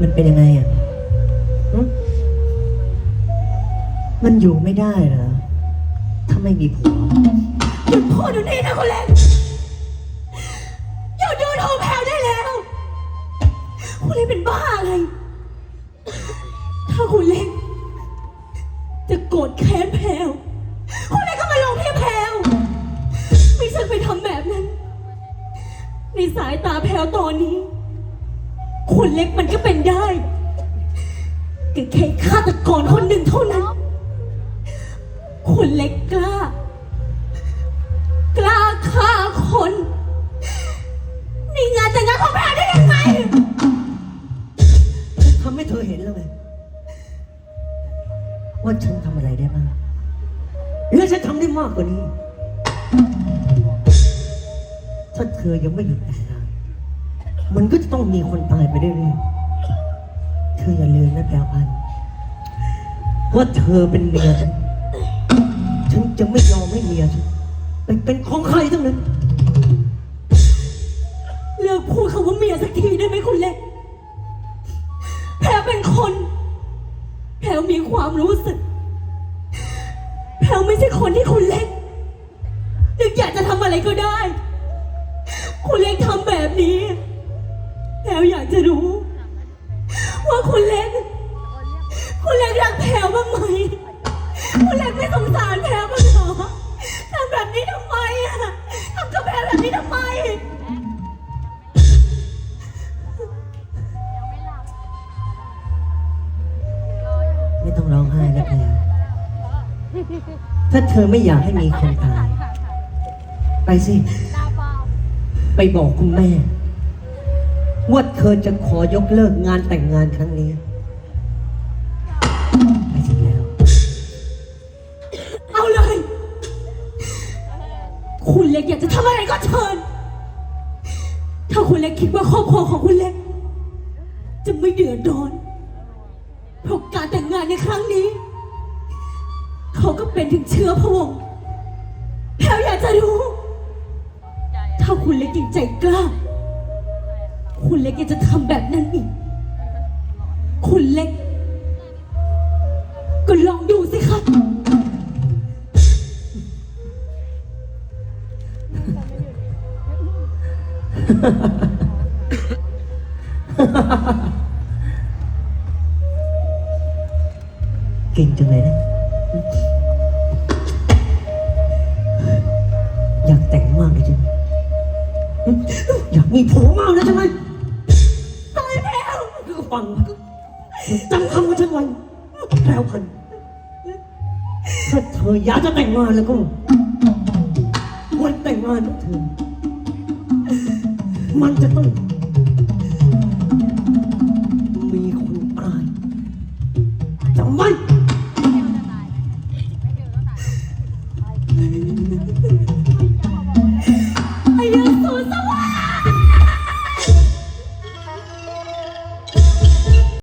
มันเป็นยังไงอะหึมันอยู่ไม่ได้เหรอ ถ้าไม่มีผัว หยุดพูดเดี๋ยวนี้นะคุณเล็กหยุดดูถูกแพลวได้แล้ว คุณเล็กเป็นบ้าอะไร ถ้าคุณเล็กจะโกรธแค้นแพลวคุณเล็กก็มาลงที่แพลวไม่ใช่ไปทำแบบนั้น ในสายตาแพลวตอนนี้ คุณเล็กมันก็เป็นได้ก็แค่ฆาตกรคนหนึ่งเท่านั้นคุณเล็กกล้า กล้าฆ่าคนในงานแต่งงานของแพรได้ยังไงทำให้เธอเห็นแล้วไงว่าฉันทำอะไรได้บ้างและฉันทำได้มากกว่านี้ ถ้าเธอยังไม่หยุดแต่งงาน มันก็จะต้องมีคนตายไปเรื่อยๆเธออย่าลืมนะแพรพันว่าเธอเป็นเมียฉันฉันจะไม่ยอมให้เมียฉันไปเป็นของใครทั้งนั้นเลิกพูดคำว่าเมียสักทีได้ไหมคุณเล็กแพรเป็นคน แพรมีความรู้สึก แพรไม่ใช่คนที่คุณเล็กนึกอยากจะทำอะไรก็ได้ คุณเล็กทำแบบนี้ แพรอยากจะรู้ ว่าคุณเล็ก คุณเล็กรักแพรบ้างไหม คุณเล็กไม่สงสารแพรบ้างเหรอทำแบบนี้ทำไมอะทำกับแพรแบบนี้ทำไม ไม่ต้องร้องไห้นะแพรถ้าเธอไม่อยากให้มีคนตาย ไปสิ ไปบอกคุณแม่ ว่าเธอจะขอยกเลิกงานแต่งงานครั้งนี้ไปสิแล้ว เอาเลย คุณเล็กอยากจะทำอะไรก็เชิญ ถ้าคุณเล็กคิดว่าครอบครัวของคุณเล็ก จะไม่เดือดร้อน เพราะการแต่งงานในครั้งนี้ เขาก็เป็นถึงเชื้อพระวงศ์แพลวอยากจะรู้ ถ้าคุณเล็กจริงใจกล้า คุณเล็กยังจะทำแบบนั้นอีก คุณเล็ก ก็ลองดูสิครับเก่งจังเลยนะ อยากแต่งมากเลยจังอยากมีผัวมากเลยใช่ไหมตายังจำคำของฉันไว้แล้วกันถ้าเธออยากจะแต่งงานแล้วก็วันแต่งงานของเธอ มันจะต้อง มีคนตายจำไว้